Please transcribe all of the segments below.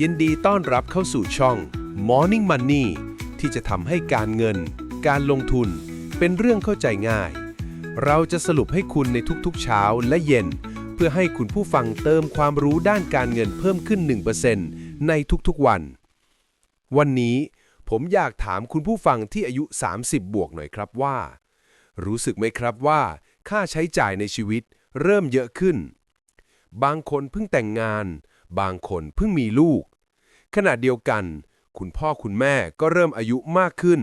ยินดีต้อนรับเข้าสู่ช่อง Morning Money ที่จะทำให้การเงิน การลงทุน เป็นเรื่องเข้าใจง่าย เราจะสรุปให้คุณในทุกๆเช้าและเย็น เพื่อให้คุณผู้ฟังเติมความรู้ด้านการเงินเพิ่มขึ้น 1%ในทุกๆวัน วันนี้ผมอยากถามคุณผู้ฟังที่อายุ 30 บวกหน่อยครับว่า รู้สึกไหมครับว่า ค่าใช้จ่ายในชีวิตเริ่มเยอะขึ้น บางคนเพิ่งแต่งงาน บางคนเพิ่งมีลูก ขณะเดียวกัน คุณพ่อคุณแม่ก็เริ่มอายุมากขึ้น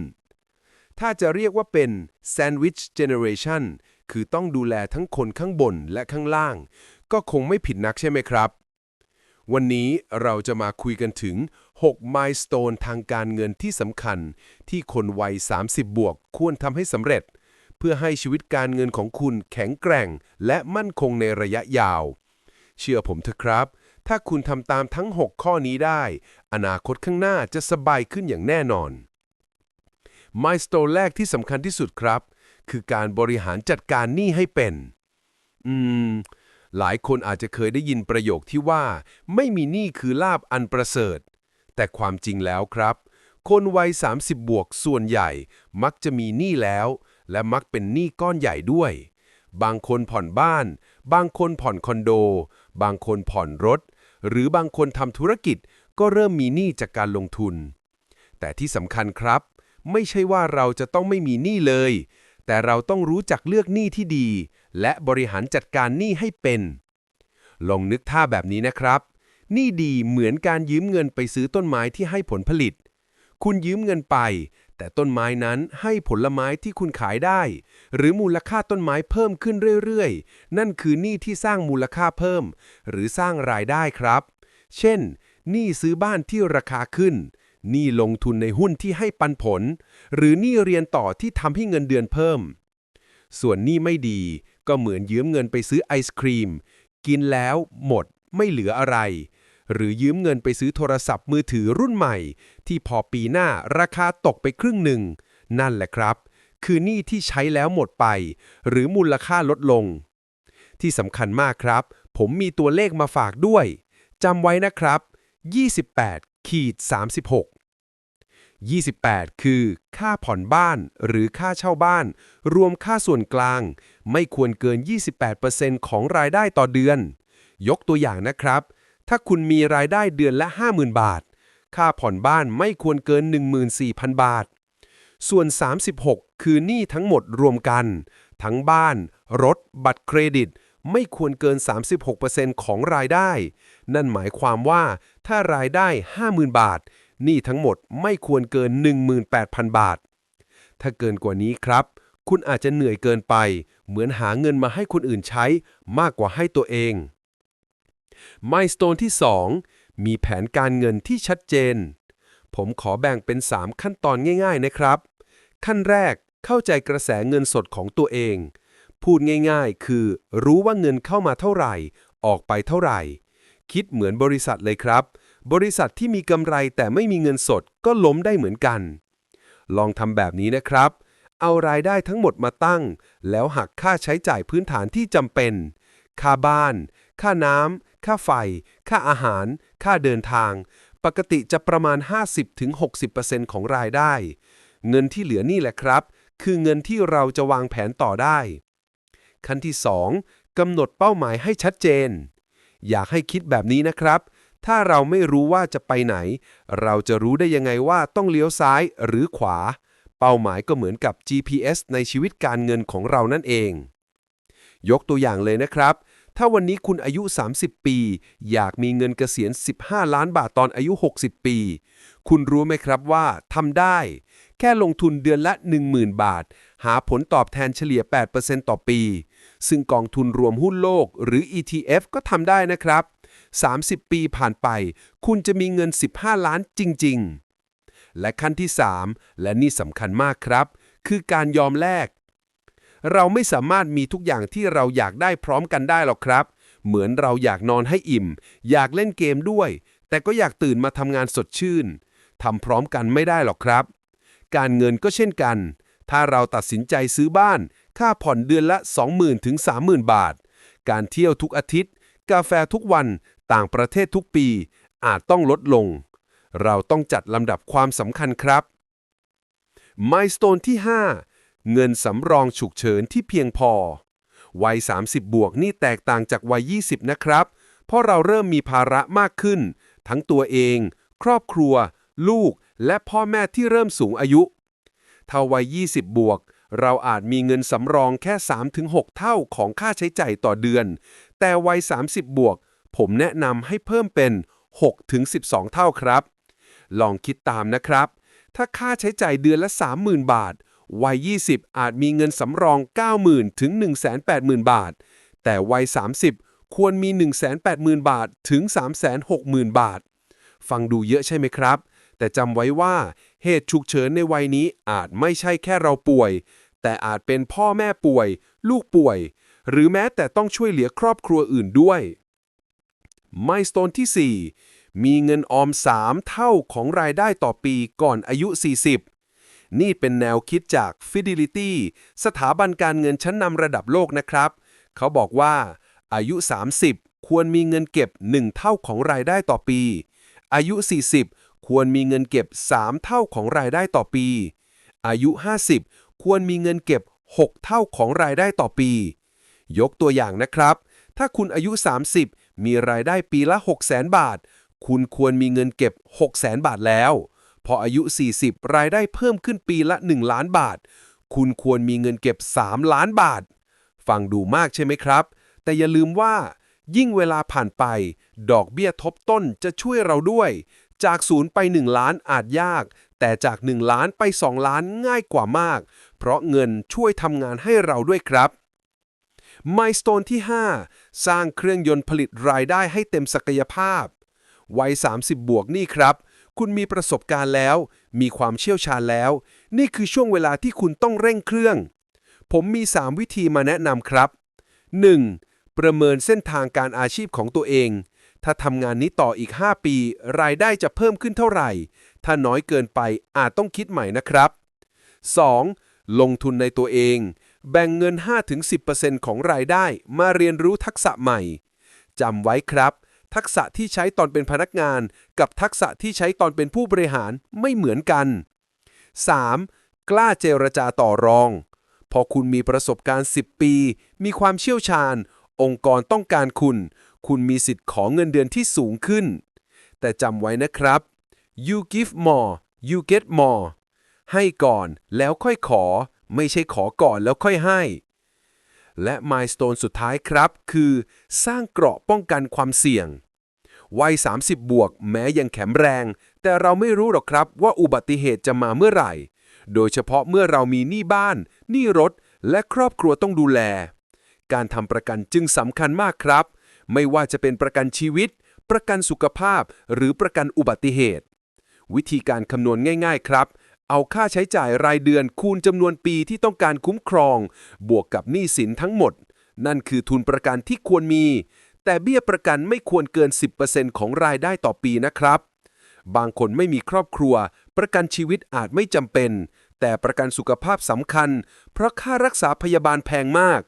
ถ้าจะเรียกว่าเป็น Sandwich Generation คือต้องดูแลทั้งคนข้างบนและข้างล่าง ก็คงไม่ผิดนักใช่ไหมครับ วันนี้เราจะมาคุยกันถึง 6 milestone ทางการเงินที่สำคัญ ที่คนวัย 30 บวกควรทำให้สำเร็จ เพื่อให้ชีวิตการเงินของคุณแข็งแกร่ง และมั่นคงในระยะยาว เชื่อผมเถอะครับ ถ้าคุณทำตามทั้ง 6 ข้อนี้ได้ อนาคตข้างหน้าจะสบายขึ้นอย่างแน่นอนมายสโตนแรกที่สำคัญที่สุดครับ คือการบริหารจัดการหนี้ให้เป็น อืม หลายคนอาจจะเคยได้ยินประโยคที่ว่า ไม่มีหนี้คือลาบอันประเสริฐ แต่ความจริงแล้วครับ คนวัย 30 บวกส่วนใหญ่ มักจะมีหนี้แล้ว และมักเป็นหนี้ก้อนใหญ่ด้วย บางคนผ่อนบ้าน บางคนผ่อนคอนโด บางคนผ่อนรถ หรือบางคนทำธุรกิจก็เริ่มมีหนี้จากการลงทุน แต่ที่สำคัญครับ ไม่ใช่ว่าเราจะต้องไม่มีหนี้เลย แต่เราต้องรู้จักเลือกหนี้ที่ดี และบริหารจัดการหนี้ให้เป็น ลองนึกท่าแบบนี้นะครับหนี้ดีเหมือนการยืมเงินไปซื้อต้นไม้ที่ให้ผลผลิต คุณยืมเงินไป แต่ต้นไม้นั้นให้ผลไม้ที่คุณขายได้ หรือมูลค่าต้นไม้เพิ่มขึ้นเรื่อยๆ นั่นคือหนี้ที่สร้างมูลค่าเพิ่ม หรือสร้างรายได้ครับ เช่นหนี้ซื้อบ้านที่ราคาขึ้นหนี้ลงทุนในหุ้นที่ให้ปันผล หรือหนี้เรียนต่อที่ทำให้เงินเดือนเพิ่ม ส่วนหนี้ไม่ดีก็เหมือนยืมเงินไปซื้อไอศครีม กินแล้วหมดไม่เหลืออะไร หรือยืมเงินไปซื้อโทรศัพท์มือถือรุ่นใหม่ ที่พอปีหน้าราคาตกไปครึ่งหนึ่ง นั่นแหละครับ คือหนี้ที่ใช้แล้วหมดไป หรือมูลค่าลดลง ที่สำคัญมากครับ ผมมีตัวเลขมาฝากด้วยจำไว้นะครับ 28ขีด36 28 คือ ค่าผ่อนบ้านหรือค่าเช่าบ้าน รวมค่าส่วนกลาง ไม่ควรเกิน 28%ของรายได้ต่อเดือน ยกตัวอย่างนะครับ ถ้าคุณมีรายได้เดือนละ 50,000 บาท ค่าผ่อนบ้านไม่ควรเกิน 14,000 บาท ส่วน 36 คือหนี้ทั้งหมดรวมกัน ทั้งบ้าน รถ บัตรเครดิต ไม่ควรเกิน 36%ของรายได้ นั่นหมายความว่าถ้ารายได้ 50,000 บาท หนี้ทั้งหมดไม่ควรเกิน 18,000 บาท ถ้าเกินกว่านี้ครับ คุณอาจจะเหนื่อยเกินไป เหมือนหาเงินมาให้คนอื่นใช้มากกว่าให้ตัวเอง มายสโตนที่ 2 มีแผนการเงินที่ชัดเจน ผมขอแบ่งเป็น 3 ขั้นตอนง่าย ๆ นะครับ ขั้นแรกเข้าใจกระแสเงินสดของตัวเอง พูดง่ายๆ คือ รู้ว่าเงินเข้ามาเท่าไหร่ ออกไปเท่าไหร่ คิดเหมือนบริษัทเลยครับ บริษัทที่มีกำไรแต่ไม่มีเงินสดก็ล้มได้เหมือนกัน ลองทำแบบนี้นะครับ เอารายได้ทั้งหมดมาตั้ง แล้วหักค่าใช้จ่ายพื้นฐานที่จำเป็น ค่าบ้าน ค่าน้ำ ค่าไฟ ค่าอาหาร ค่าเดินทาง ปกติจะประมาณ 50-60%ของรายได้ เงินที่เหลือนี่แหละครับ คือเงินที่เราจะวางแผนต่อได้ ขั้นที่ 2กำหนดเป้าหมายให้ชัดเจน อยากให้คิดแบบนี้นะครับ ถ้าเราไม่รู้ว่าจะไปไหน เราจะรู้ได้ยังไงว่าต้องเลี้ยวซ้ายหรือขวา เป้าหมายก็เหมือนกับ GPS ในชีวิตการเงินของเรานั่นเองยกตัวอย่างเลยนะครับ ถ้าวันนี้คุณอายุ 30 ปี อยากมีเงินเกษียณ 15 ล้านบาทตอนอายุ 60 ปี คุณรู้ไหมครับว่าทำได้ แค่ลงทุนเดือนละ 10,000 บาท หาผลตอบแทนเฉลี่ย 8%ต่อปี ซึ่งกองทุนรวมหุ้นโลกหรือ ETF ก็ทำได้นะครับ 30 ปีผ่านไป คุณจะมีเงิน 15 ล้านจริง ๆ และขั้นที่ 3 และนี่สำคัญมากครับ คือการยอมแลก เราไม่สามารถมีทุกอย่างที่เราอยากได้พร้อมกันได้หรอกครับ เหมือนเราอยากนอนให้อิ่ม อยากเล่นเกมด้วย แต่ก็อยากตื่นมาทำงานสดชื่นทำพร้อมกันไม่ได้หรอกครับ การเงินก็เช่นกัน ถ้าเราตัดสินใจซื้อบ้าน ค่าผ่อนเดือนละ 20,000ถึง30,000 บาท การเที่ยวทุกอาทิตย์ กาแฟทุกวัน ต่างประเทศทุกปี อาจต้องลดลง เราต้องจัดลำดับความสำคัญครับมายสเตนที่ 5 เงินสำรองฉุกเฉินที่เพียงพอ วัย 30 บวกนี่แตกต่างจากวัย 20 นะครับ เพราะเราเริ่มมีภาระมากขึ้น ทั้งตัวเอง ครอบครัว ลูก และพ่อแม่ที่เริ่มสูงอายุถ้าวัย 20 บวก เราอาจมีเงินสำรองแค่ 3-6 เท่าของค่าใช้จ่ายต่อเดือน แต่วัย 30 บวก ผมแนะนำให้เพิ่มเป็น 6-12 เท่าครับ ลองคิดตามนะครับ ถ้าค่าใช้จ่ายเดือนละ 30,000 บาท วัย 20 อาจมีเงินสำรอง 90,000 ถึง 180,000 บาท แต่วัย 30 ควรมี 180,000 บาทถึง 360,000 บาท ฟังดูเยอะใช่ไหมครับ แต่จำไว้ว่าเหตุฉุกเฉินในวัยนี้อาจไม่ใช่แค่เราป่วย แต่อาจเป็นพ่อแม่ป่วย ลูกป่วย หรือแม้แต่ต้องช่วยเหลือครอบครัวอื่นด้วยไมสเตนที่ 4 มีเงินออม 3 เท่าของรายได้ต่อปีก่อนอายุ 40 นี่เป็นแนวคิดจาก Fidelity สถาบันการเงินชั้นนำระดับโลกนะครับ เขาบอกว่า อายุ 30 ควรมีเงินเก็บ 1 เท่าของรายได้ต่อปี อายุ 40 ควรมีเงินเก็บ 3 เท่าของรายได้ต่อปี อายุ 50 ควรมีเงินเก็บ 6 เท่าของรายได้ต่อปี ยกตัวอย่างนะครับ ถ้าคุณอายุ 30 มีรายได้ปีละ 600,000 บาท คุณควรมีเงินเก็บ 600,000 บาทแล้ว พออายุ 40 รายได้เพิ่มขึ้นปีละ 1 ล้านบาท คุณควรมีเงินเก็บ 3 ล้านบาท ฟังดูมากใช่ไหมครับ แต่อย่าลืมว่า ยิ่งเวลาผ่านไป ดอกเบี้ยทบต้นจะช่วยเราด้วย จากศูนย์ไป 1 ล้านอาจยาก แต่จาก 1 ล้านไป 2 ล้านง่ายกว่ามาก เพราะเงินช่วยทำงานให้เราด้วยครับมายสเตนที่ 5 สร้างเครื่องยนต์ผลิตรายได้ให้เต็มศักยภาพ วัย 30 บวกนี่ครับ คุณมีประสบการณ์แล้ว มีความเชี่ยวชาญแล้ว นี่คือช่วงเวลาที่คุณต้องเร่งเครื่อง ผมมี 3 วิธีมาแนะนำครับ 1. ประเมินเส้นทางการอาชีพของตัวเอง ถ้าทำงานนี้ต่ออีก 5 ปี รายได้จะเพิ่มขึ้นเท่าไหร่ ถ้าน้อยเกินไปอาจต้องคิดใหม่นะครับ 2. ลงทุนในตัวเอง แบ่งเงิน 5-10%ของรายได้มาเรียนรู้ทักษะใหม่จำไว้ครับ ทักษะที่ใช้ตอนเป็นพนักงาน กับทักษะที่ใช้ตอนเป็นผู้บริหารไม่เหมือนกัน 3. กล้าเจรจาต่อรอง พอคุณมีประสบการณ์ 10 ปี มีความเชี่ยวชาญ องค์กรต้องการคุณ คุณมีสิทธิ์ขอเงินเดือนที่สูงขึ้น แต่จำไว้นะครับ you give more you get more ให้ก่อนแล้วค่อยขอ ไม่ใช่ขอก่อนแล้วค่อยให้ และมายสเตนสุดท้ายครับ คือสร้างเกราะป้องกันความเสี่ยง วัย 30 บวก แม้ยังแข็งแรง แต่เราไม่รู้หรอกครับว่าอุบัติเหตุจะมาเมื่อไหร่ โดยเฉพาะเมื่อเรามีหนี้บ้าน หนี้รถ และครอบครัวต้องดูแล การทำประกันจึงสำคัญมากครับ ไม่ว่าจะเป็นประกันชีวิต ประกันสุขภาพ หรือประกันอุบัติเหตุ วิธีการคำนวณง่าย ๆ ครับ เอาค่าใช้จ่ายรายเดือนคูณจำนวนปีที่ต้องการคุ้มครอง บวกกับหนี้สินทั้งหมด นั่นคือทุนประกันที่ควรมี แต่เบี้ยประกันไม่ควรเกิน 10%ของรายได้ต่อปีนะครับ บางคนไม่มีครอบครัว ประกันชีวิตอาจไม่จำเป็น แต่ประกันสุขภาพสำคัญ เพราะค่ารักษาพยาบาลแพงมาก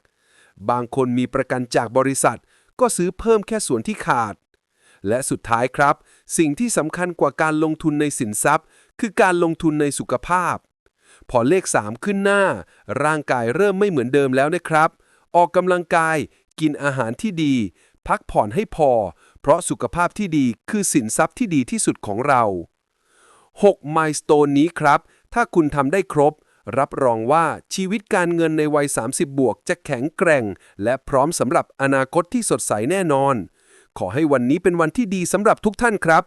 บางคนมีประกันจากบริษัท ก็ซื้อเพิ่มแค่ส่วนที่ขาด และสุดท้ายครับ สิ่งที่สำคัญกว่าการลงทุนในสินทรัพย์ คือการลงทุนในสุขภาพ พอเลข 3 ขึ้นหน้า ร่างกายเริ่มไม่เหมือนเดิมแล้วนะครับ ออกกำลังกาย กินอาหารที่ดี พักผ่อนให้พอ เพราะสุขภาพที่ดีคือสินทรัพย์ที่ดีที่สุดของเรา6มายสเตนนี้ครับ ถ้าคุณทำได้ครบ รับรองว่าชีวิตการเงินในวัย 30 บวกจะแข็งแกร่ง และพร้อมสำหรับอนาคตที่สดใสแน่นอน ขอให้วันนี้เป็นวันที่ดีสำหรับทุกท่านครับ